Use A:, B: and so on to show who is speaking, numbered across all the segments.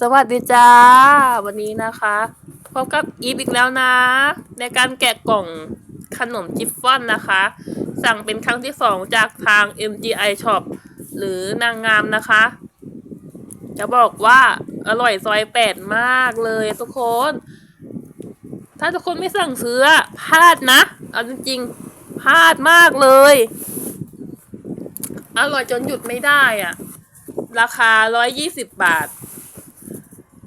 A: สวัสดีจ้า วันนี้นะคะพบกับอีฟอีกแล้วนะ ในการแกะกล่องขนมจิฟฟ่อนนะคะ สั่งเป็นครั้งที่สองจากทาง MGI Shop หรือนางงามนะคะ จะบอกว่าอร่อยซอยแปดมากเลยทุกคน ถ้าทุกคนไม่สั่งซื้อพลาดนะ เอาจริงๆพลาดมากเลย อร่อยจนหยุดไม่ได้อะราคาร้อยยี่สิบบาท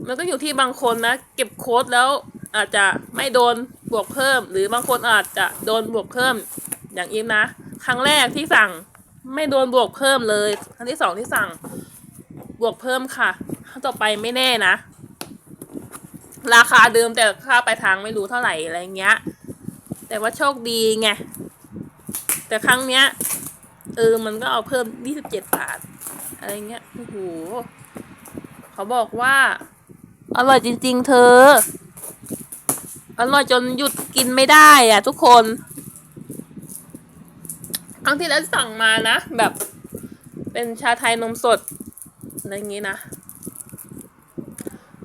A: มันก็อยู่ที่บางคนนะ เก็บโค้ดแล้วอาจจะไม่โดนบวกเพิ่ม หรือบางคนอาจจะโดนบวกเพิ่ม อย่างอีฟนะ ครั้งแรกที่สั่งไม่โดนบวกเพิ่มเลย ครั้งที่สองที่สั่งบวกเพิ่มค่ะครั้งต่อไปไม่แน่นะ ราคาเดิมแต่ค่าไปทางไม่รู้เท่าไหร่อะไรเงี้ย แต่ว่าโชคดีไง แต่ครั้งเนี้ยเออมันก็เอาเพิ่มยี่สิบเจ็ดบาท อะไรเงี้ย โอ้โห เขาบอกว่า อร่อยจริง ๆ เธอ อร่อยจนหยุดกินไม่ได้อะ ทุกคน ครั้งที่แล้วสั่งมานะ แบบ เป็นชาไทยนมสดอะไรอย่างงี้นะ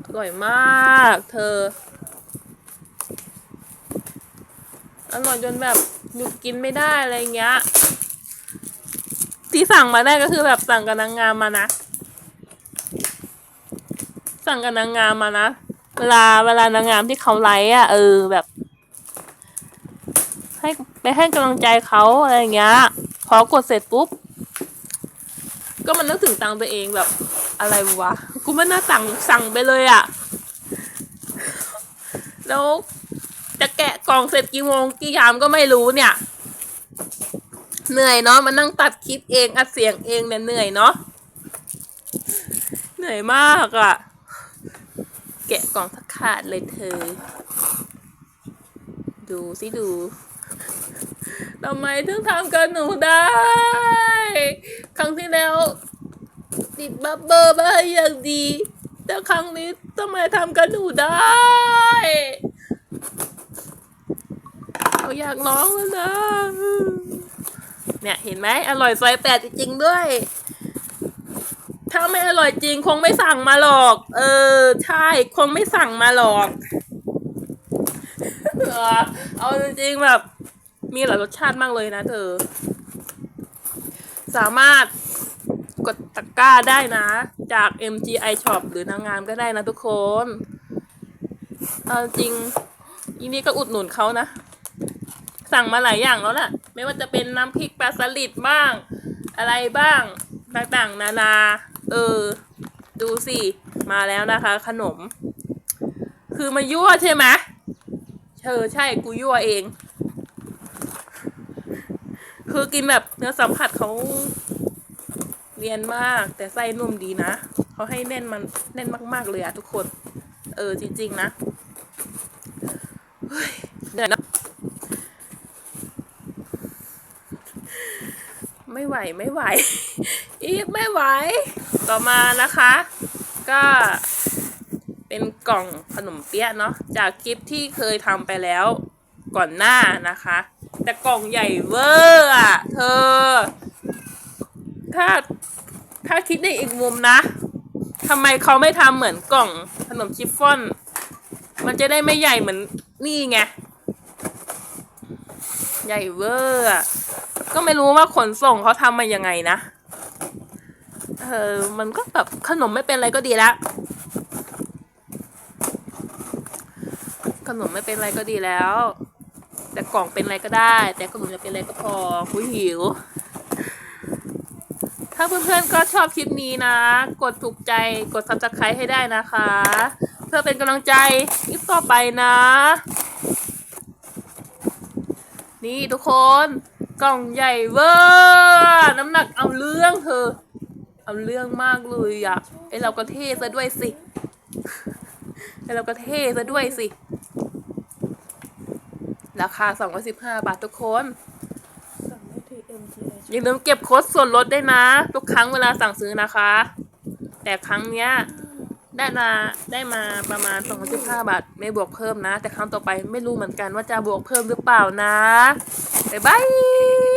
A: อร่อยมาก เธอ อร่อยจนแบบหยุดกินไม่ได้อะไรเงี้ย ที่สั่งมาได้ก็คือแบบสั่งกับนางงามมานะ สั่งกับนางงามมานะ เวลาเวลานางงามที่เขาไลฟ์อะ เออแบบ ให้ไปให้กำลังใจเขาอะไรอย่างเงี้ย พอกดเสร็จปุ๊บ ก็มันนึกถึงตังตัวเองแบบ อะไรวะ กูไม่น่าสั่งสั่งไปเลยอะ แล้วจะแกะกล่องเสร็จกี่โมงกี่ยามก็ไม่รู้เนี่ย เหนื่อยเนาะมานั่งตัดคลิปเองอัดเสียงเองเนี่ยเหนื่อยเนาะเหนื่อยมากอะ่ะ แกะกล่องสักขาดเลยเธอ ดูสิดูทำไมถึงทำกับหนูได้ ครั้งที่แล้ว ติดบับเบอร์มาอย่างดี แต่ครั้งนี้ทำไมทำกับหนูได้เราอยากร้องแล้วนะ เนี่ยเห็นไหมอร่อยซอยแปดจริงๆด้วย ถ้าไม่อร่อยจริงคงไม่สั่งมาหรอก เออ ใช่ คงไม่สั่งมาหรอก เอาจริงๆแบบ มีหลายรสชาติมากเลยนะเธอ สามารถกดตะกร้าได้นะ จาก MGI Shop หรือนางงามก็ได้นะทุกคน เอาจริงอีนี่ก็อุดหนุนเขานะ สั่งมาหลายอย่างแล้วแหละไม่ว่าจะเป็นน้ำพริกปลาสลิดบ้าง อะไรบ้าง ต่างๆ นานา เออ ดูสิ มาแล้วนะคะ ขนม คือมายั่วใช่ไหมเธอใช่กูยั่วเอง คือกินแบบเนื้อสัมผัสเขาเนียนมาก แต่ไส้นุ่มดีนะเขาให้แน่นมันแน่นมาก ๆ เลยอะทุกคน เออจริง ๆ นะเฮ้ยเดี๋ยวนะ ไม่ไหวไม่ไหว อีฟไม่ไหว ต่อมานะคะ ก็เป็นกล่องขนมเปี๊ยะเนาะจากคลิปที่เคยทำไปแล้วก่อนหน้านะคะ แต่กล่องใหญ่เวอร์อะเธอ ถ้าถ้าคิดในอีกมุมนะทำไมเขาไม่ทำเหมือนกล่องขนมชิฟฟ่อน มันจะได้ไม่ใหญ่เหมือนนี่ไง ใหญ่เวอร์อะ ก็ไม่รู้ว่าขนส่งเขาทำมายังไงนะ เออ มันก็แบบขนมไม่เป็นอะไรก็ดีแล้วขนมไม่เป็นอะไรก็ดีแล้ว แต่กล่องเป็นอะไรก็ได้ แต่ขนมจะเป็นอะไรก็พอคุยหิว ถ้าเพื่อนๆก็ชอบคลิปนี้นะ กดถูกใจกด subscribe ให้ได้นะคะ เพื่อเป็นกำลังใจคลิปต่อไปนะ นี่ทุกคน กล่องใหญ่เวอร์น้ำหนักเอาเรื่องเธอ เอาเรื่องมากเลยอะไอเราก็เท่ซะด้วยสิไอเราก็เท่ซะด้วยสิ ราคา 215 บาททุกคนอย่าลืมเก็บโค้ดส่วนลดได้นะ ทุกครั้งเวลาสั่งซื้อนะคะ แต่ครั้งเนี้ย ได้มาได้มาประมาณ215บาทไม่บวกเพิ่มนะ แต่ครั้งต่อไปไม่รู้เหมือนกันว่าจะบวกเพิ่มหรือเปล่านะ บ๊ายบาย